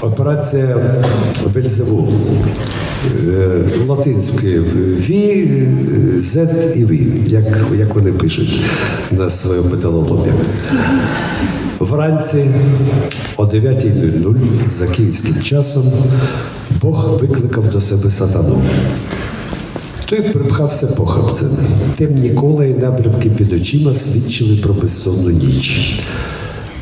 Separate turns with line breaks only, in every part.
Операція Бельзевул. Е, Латинське Ві, Z і Ві, як, як вони пишуть на своєму металоломі. Вранці о 9.00 за київським часом Бог викликав до себе сатану. Той припхався похабцем. Темні кола і набрябки під очима свідчили про безсонну ніч.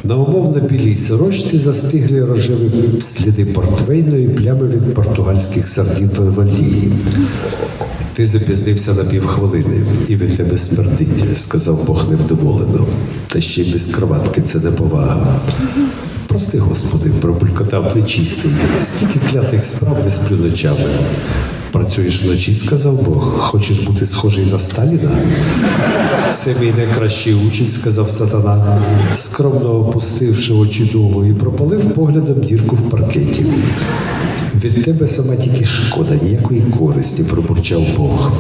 На умовно білій сорочці застигли рожеві сліди портвейної плями від португальських сардін в Валії. Ти запізнився на півхвилини, і від тебе смердить, сказав Бог невдоволено. Та ще й без кроватки це неповага. Прости, Господи, пробулькотав нечистий. Стільки клятих справ не сплю ночами. Працюєш вночі, сказав Бог. Хочеш бути схожий на Сталіна? Це мій найкращий учень, сказав сатана, скромно опустивши очі долу і пропалив поглядом дірку в паркеті. Від тебе сама тільки шкода, ніякої користі, пробурчав Бог.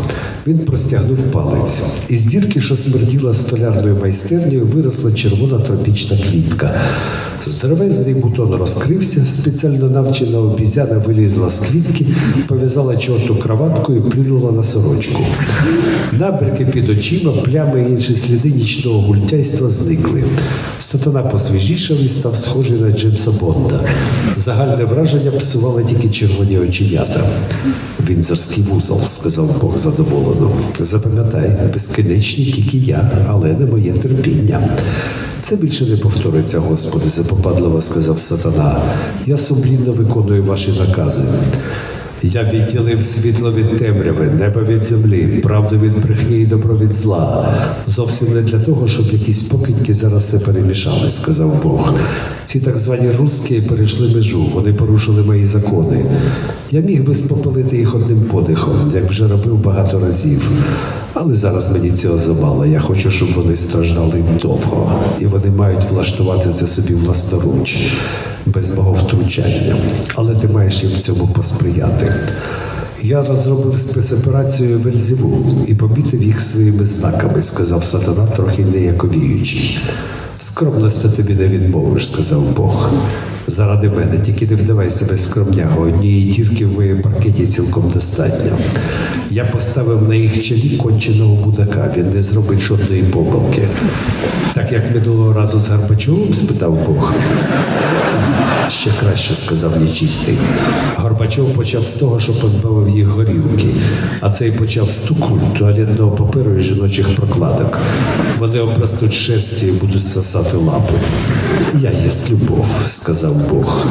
Він простягнув палець. Із дірки, що смерділа столярною майстернею, виросла червона тропічна квітка. Здоровезний бутон розкрився, спеціально навчена обізяна вилізла з квітки, пов'язала чорту краваткою і плюнула на сорочку. Набряки під очима, плями і інші сліди нічного гультяйства зникли. Сатана посвіжішав і став схожий на Джеймса Бонда. Загальне враження псували тільки червоні оченята. Вінзорський вузол, сказав Бог задоволено. Запам'ятай, безкінечні тільки я, але не моє терпіння. Це більше не повториться, Господи, запопадливо сказав сатана. Я сумлінно виконую ваші накази. Я відділив світло від темряви, небо від землі, правду від брехні і добро від зла. Зовсім не для того, щоб якісь покидьки зараз все перемішали, сказав Бог. Ці так звані русські перейшли межу, вони порушили мої закони. Я міг би спопилити їх одним подихом, як вже робив багато разів. Але зараз мені цього замало. Я хочу, щоб вони страждали довго, і вони мають влаштувати це собі власноруч, без мого втручання. Але ти маєш їм в цьому посприяти. Я розробив спецоперацію Вельзевул і помітив їх своїми знаками, сказав сатана, трохи неяковіючи. Скромності тобі не відмовиш, сказав Бог. Заради мене, тільки не вдавай себе скромняго, однієї дірки в моєму паркеті цілком достатньо. Я поставив на їх чолі конченого будака, він не зробить жодної помилки. Так як минулого разу з Гарбачовим, спитав Бог. Ще краще, сказав нечистий. Горбачов почав з того, що позбавив їх горілки, а цей почав з туку, туалетного паперу і жіночих прокладок. Вони обрастуть шерсті і будуть сосати лапи. Я єсть любов, сказав Бог.